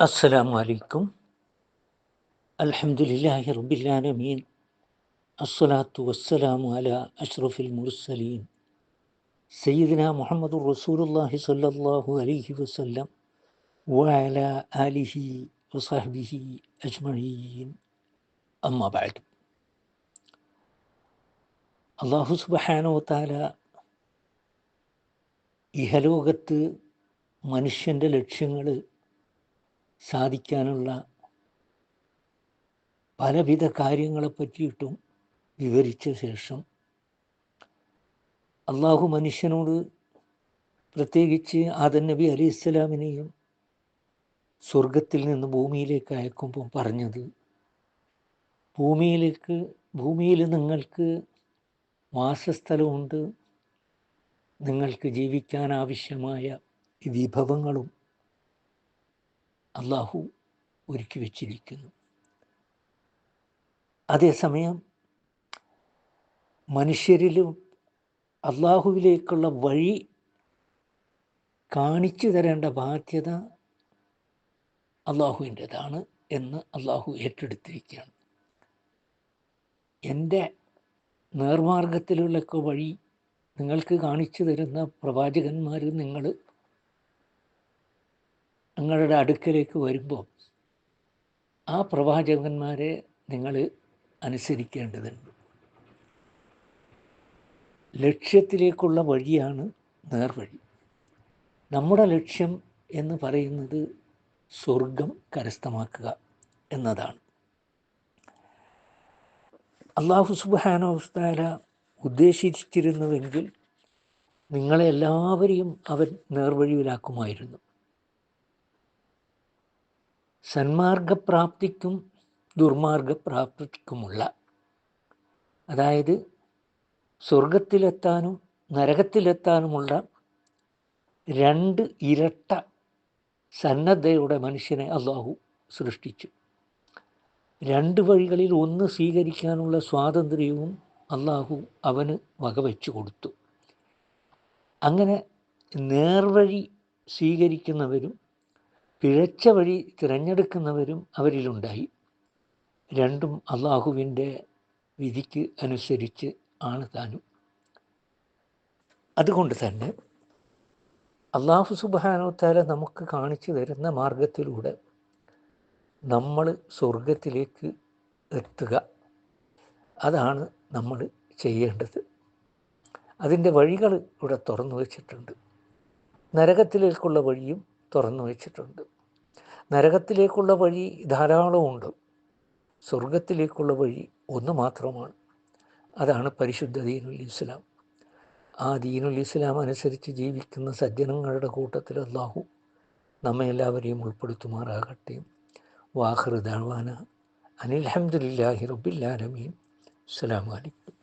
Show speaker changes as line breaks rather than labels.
السلام عليكم الحمد لله رب العالمين الصلاة والسلام على أشرف المرسلين سيدنا محمد رسول الله صلى الله عليه وسلم وعلى آله وصحبه أجمعين أما بعد അള്ളാഹു സുബഹാനോ താല ഇഹലോകത്ത് മനുഷ്യൻ്റെ ലക്ഷ്യങ്ങൾ സാധിക്കാനുള്ള പലവിധ കാര്യങ്ങളെ പറ്റിയിട്ടും വിവരിച്ച ശേഷം അള്ളാഹു മനുഷ്യനോട് പ്രത്യേകിച്ച് ആദൻ നബി അലി ഇസ്ലാമിനെയും സ്വർഗത്തിൽ നിന്ന് ഭൂമിയിലേക്ക് അയക്കുമ്പോൾ പറഞ്ഞത് ഭൂമിയിലേക്ക് ഭൂമിയിൽ നിങ്ങൾക്ക് വാസസ്ഥലമുണ്ട് നിങ്ങൾക്ക് ജീവിക്കാൻ ആവശ്യമായ വിഭവങ്ങളും അള്ളാഹു ഒരുക്കി വച്ചിരിക്കുന്നു. അതേസമയം മനുഷ്യരിലും അള്ളാഹുവിലേക്കുള്ള വഴി കാണിച്ചു തരേണ്ട ബാധ്യത അള്ളാഹുവിന്റെതാണ് എന്ന് അള്ളാഹു ഏറ്റെടുത്തിരിക്കുകയാണ്. എന്റെ നേർമാർഗത്തിലുള്ള വഴി നിങ്ങൾക്ക് കാണിച്ചു തരുന്ന പ്രവാചകന്മാർ നിങ്ങൾ നിങ്ങളുടെ അടുക്കലേക്ക് വരുമ്പോൾ ആ പ്രവാചകന്മാരെ നിങ്ങൾ അനുസരിക്കേണ്ടതുണ്ട്. ലക്ഷ്യത്തിലേക്കുള്ള വഴിയാണ് നേർവഴി. നമ്മുടെ ലക്ഷ്യം എന്ന് പറയുന്നത് സ്വർഗം കരസ്ഥമാക്കുക എന്നതാണ്. അള്ളാഹു സുബാനോസ്താര ഉദ്ദേശിച്ചിരുന്നുവെങ്കിൽ നിങ്ങളെ എല്ലാവരെയും അവൻ നേർവഴിയിലാക്കുമായിരുന്നു. സന്മാർഗപ്രാപ്തിക്കും ദുർമാർഗപ്രാപ്തിക്കുമുള്ള. അതായത് സ്വർഗത്തിലെത്താനും നരകത്തിലെത്താനുമുള്ള രണ്ട് ഇരട്ട സന്നദ്ധയുടെ മനുഷ്യനെ അള്ളാഹു സൃഷ്ടിച്ചു. രണ്ട് വഴികളിൽ ഒന്ന് സ്വീകരിക്കാനുള്ള സ്വാതന്ത്ര്യവും അള്ളാഹു അവന് വകവെച്ചു കൊടുത്തു. അങ്ങനെ നേർവഴി സ്വീകരിക്കുന്നവരും പിഴച്ച വഴി തിരഞ്ഞെടുക്കുന്നവരും അവരിലുണ്ടായി. രണ്ടും അള്ളാഹുവിന്റെ വിധിക്ക് അനുസരിച്ച് ആണ് താനും. അതുകൊണ്ട് തന്നെ അള്ളാഹു സുബാനോത്താല നമുക്ക് കാണിച്ചു തരുന്ന മാർഗത്തിലൂടെ നമ്മൾ സ്വർഗത്തിലേക്ക് എത്തുക. അതാണ് നമ്മൾ ചെയ്യേണ്ടത്. അതിന്റെ വഴികൾ ഇവിടെ തുറന്നു വച്ചിട്ടുണ്ട്. നരകത്തിലേക്കുള്ള വഴിയും തുറന്നു വച്ചിട്ടുണ്ട്. നരകത്തിലേക്കുള്ള വഴി ധാരാളമുണ്ട്. സ്വർഗത്തിലേക്കുള്ള വഴി ഒന്ന് മാത്രമാണ്. അതാണ് പരിശുദ്ധ ദീനുൽ ഇസ്ലാം. ആ ദീനുൽ ഇസ്ലാം അനുസരിച്ച് ജീവിക്കുന്ന സജ്ജനങ്ങളുടെ കൂട്ടത്തിൽ അള്ളാഹു നമ്മെ എല്ലാവരെയും ഉൾപ്പെടുത്തുമാറാകട്ടെ. വാഹൃദാന അനിൽഹമ്മദില്ലാഹി റബ്ബില്ലാലമീൻ അസ്സാം വലൈക്കും